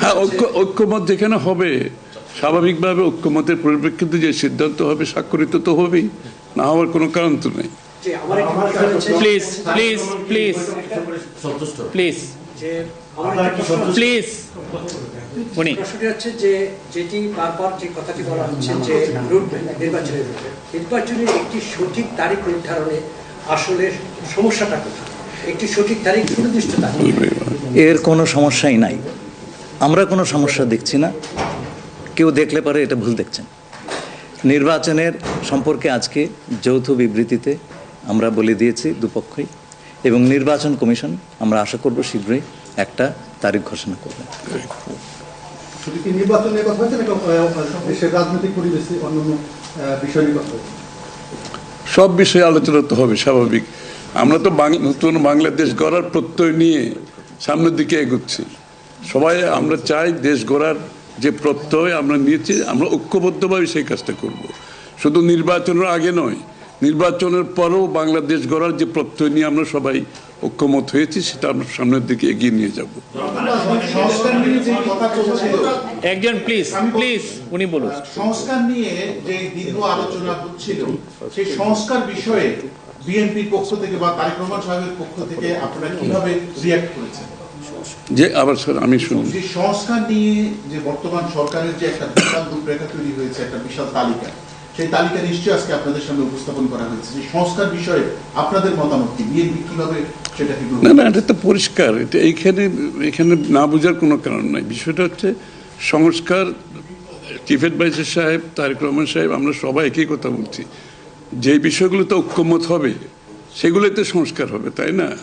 হ্যাঁ ঐক্য ঐক্যমত যেখানে হবে স্বাভাবিকভাবে ঐক্যমতের পরিপ্রেক্ষিতে যে সিদ্ধান্ত হবে স্বাক্ষরিত তো হবেই না হওয়ার কোনো কারণ তো নেই। Please please please please please উনি। হচ্ছে যে যেটি বারবার যে কথাটি বলা হচ্ছে যে নির্বাচনের নির্বাচনের একটি সঠিক তারিখ নির্ধারণে আসলে সমস্যাটা কোথায়? একটি সঠিক তারিখ সুনির্দিষ্ট তারিখ। এর কোনো সমস্যাই নাই। আমরা কোনো সমস্যা দেখছি না। কেউ দেখলে পারে এটা ভুল দেখছেন। নির্বাচনের সম্পর্কে আজকে যৌথ বিবৃতিতে আমরা বলে দিয়েছি দুপক্ষই এবং নির্বাচন কমিশন আমরা আশা করব শীঘ্রই একটা তারিখ ঘোষণা করবে। সব বিষয়ে আলোচনা তো হবে স্বাভাবিক। আমরা তো নতুন বাংলাদেশ গড়ার প্রত্যয় নিয়ে সামনের দিকে এগোচ্ছি। সবাই আমরা চাই দেশ গড়ার যে প্রত্যয় আমরা নিয়েছি আমরা ঐক্যবদ্ধভাবে সেই কাজটা করব। শুধু নির্বাচনের আগে নয় নির্বাচনের পরেও বাংলাদেশ গড়ার যে প্রত্যয় নিয়ে আমরা সবাই ঐক্যমত হয়েছি সেটা আমরা সামনের দিকে এগিয়ে নিয়ে যাব সংস্কার নিয়ে যে কথা চলছিল একজন প্লিজ প্লিজ উনি বলুন সংস্কার নিয়ে যে দীর্ঘ আলোচনা হচ্ছিল সেই সংস্কার বিষয়ে বিএনপির পক্ষ থেকে বা তারেক রহমান সাহেবের পক্ষ থেকে আপনারা কীভাবে রিয়াক্ট করেছেন? যে আবার স্যার আমি শুনি। যে সংস্কার নিয়ে যে বর্তমান সরকারের যে একটা বিশাল রূপরেখা তৈরি হয়েছে একটা বিশাল তালিকা সেই তালিকা নিশ্চয়ই আজকে আপনাদের সামনে উপস্থাপন করা হয়েছে। সেই সংস্কার বিষয়ে আপনাদের মতামত কি? বিএনপি কীভাবে সেটাকে না না এটা তো পরিষ্কার। এটা এইখানে এখানে না বোঝার কোনো কারণ নাই। বিষয়টা হচ্ছে সংস্কার চিফ অ্যাডভাইজার সাহেব তারেক রহমান সাহেব আমরা সবাই একই কথা বলছি। যে বিষয়গুলোতে ঐক্যমত হবে সেগুলোতে সংস্কার হবে, তাই না?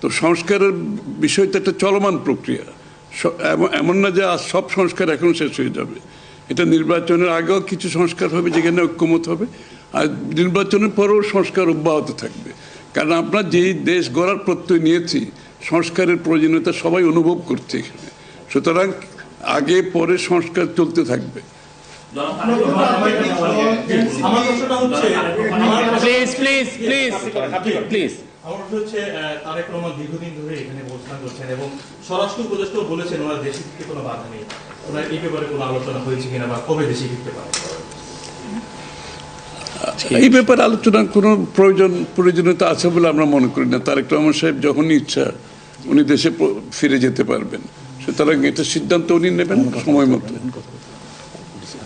তো সংস্কারের বিষয়টা একটা চলমান প্রক্রিয়া। এমন- এমন না যে আজ সব সংস্কার এখন শেষ হয়ে যাবে। এটা নির্বাচনের আগেও কিছু সংস্কার হবে যেখানে ঐক্যমত হবে, আর নির্বাচনের পরেও সংস্কার অব্যাহত থাকবে। কারণ আমরা যেই দেশ গড়ার প্রত্যয় নিয়েছি, সংস্কারের প্রয়োজনীয়তা সবাই অনুভব করছে এখানে। সুতরাং আগে পরে সংস্কার চলতে থাকবে। আমার প্রশ্নটা হচ্ছে প্লিজ প্লিজ প্লিজ প্লিজ আমার হচ্ছে তারেক রহমান দীর্ঘদিন ধরে এখানে অবস্থান করছেন এবং স্বরাষ্ট্র উপদেষ্টাও বলেছেন ওনার দেশে ফিরতে কোনো বাধা নেই। ওনার এই ব্যাপারে কোনো আলোচনা হয়েছে কিনা বা কবে দেশে ফিরতে পারে এই ব্যাপারে আলোচনার কোনো প্রয়োজন প্রয়োজনীয়তা আছে বলে আমরা মনে করি না। তারেক রহমান সাহেব যখনই ইচ্ছা উনি দেশে ফিরে যেতে পারবেন। সুতরাং এটা সিদ্ধান্ত উনি নেবেন সময় মতো।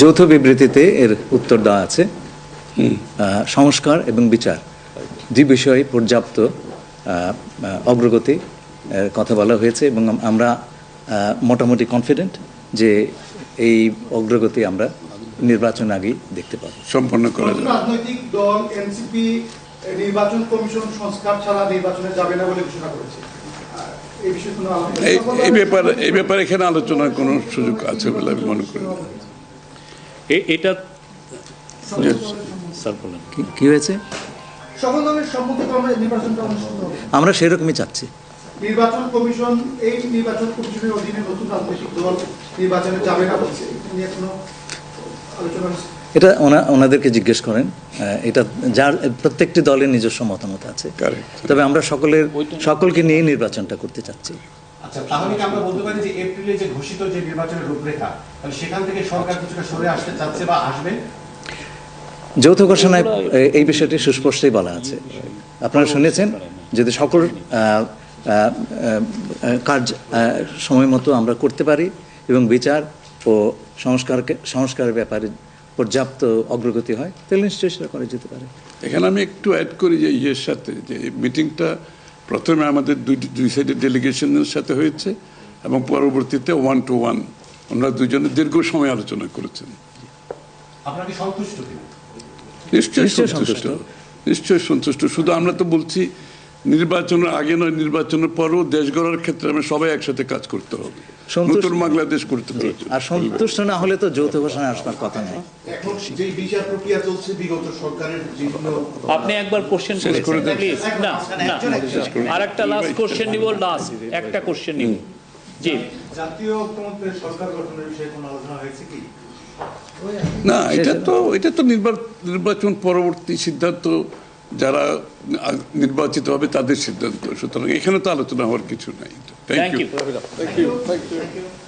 যৌথ বিবৃতিতে এর উত্তর দেওয়া আছে। সংস্কার এবং বিচার দুই বিষয়ে পর্যাপ্ত অগ্রগতি কথা বলা হয়েছে এবং আমরা মোটামুটি কনফিডেন্ট যে এই অগ্রগতি আমরা নির্বাচন আগেই দেখতে পাবো। সম্পন্ন করা যাবে। রাজনৈতিক দল এনসিপি নির্বাচন কমিশন সংস্কার ছাড়া নির্বাচনে যাবে না বলে ঘোষণা করেছে। এই ব্যাপারে এই ব্যাপারে এখানে আলোচনার কোনো সুযোগ আছে বলে আমি মনে করি এটা স্যার বলেন। কি- হয়েছে? আমরা সেরকমই চাচ্ছি। নির্বাচন কমিশন এই নির্বাচন কমিশনের অধীনে নতুন রাজনৈতিক দল নির্বাচনে যাবে না বলছে। এটা নিয়ে কোনো আলোচনা এটা ওনা- ওনাদেরকে জিজ্ঞেস করেন। এটা যার প্রত্যেকটি দলের নিজস্ব মতামত আছে. তবে আমরা সকলের সকলকে নিয়ে নির্বাচনটা করতে চাচ্ছি। আচ্ছা তাহলে কি আমরা বলতে পারি যে এপ্রিলে যে ঘোষিত যে নির্বাচনের রূপরেখা তাহলে সেখান থেকে সরকার কিছুটা সরে আসতে চাচ্ছে বা আসবে? যৌথ ঘোষণায় এই বিষয়টি সুস্পষ্টই বলা আছে। আপনারা শুনেছেন যদি সকল কাজ সময় মতো আমরা করতে পারি এবং বিচার ও সংস্কারকে সংস্কারের ব্যাপারে পর্যাপ্ত অগ্রগতি হয় তাহলে নিশ্চয়ই সেটা করা যেতে পারে। এখানে আমি একটু অ্যাড করি যে ইয়ের সাথে যে মিটিংটা প্রথমে আমাদের দুই দুই সাইডের ডেলিগেশনের সাথে হয়েছে এবং পরবর্তীতে ওয়ান টু ওয়ান ওনারা দুজনে দীর্ঘ সময় আলোচনা করেছেন। নিশ্চয়ই সন্তুষ্ট। নিশ্চয়ই সন্তুষ্ট। শুধু আমরা তো বলছি নির্বাচনের আগে নয় নির্বাচনের পরও দেশ গড়ার ক্ষেত্রে আমরা সবাই একসাথে কাজ করতে হবে। সন্তোষ- নতুন বাংলাদেশ করতে হবে। আর সন্তুষ্ট না হলে তো যৌথ ঘোষণা আসবার কথা নয় এখন যে বিচার প্রক্রিয়া চলছে বিগত সরকারের যেগুলো আপনি একবার কোশ্চেন শেষ করে করেছেন দেন। প্লিজ না না। আর একটা লাস্ট কোশ্চেন নিব লাস্ট একটা কোশ্চেন নিব। জি। জাতীয় সরকার গঠনের বিষয়ে কোনো আলোচনা হয়েছে কি? না এটা তো এটা তো নির্বা- নির্বাচন পরবর্তী সিদ্ধান্ত যারা নির্বাচিত হবে তাদের সিদ্ধান্ত। সুতরাং এখানে তো আলোচনা হওয়ার কিছু নাই। Thank thank you you thank you thank you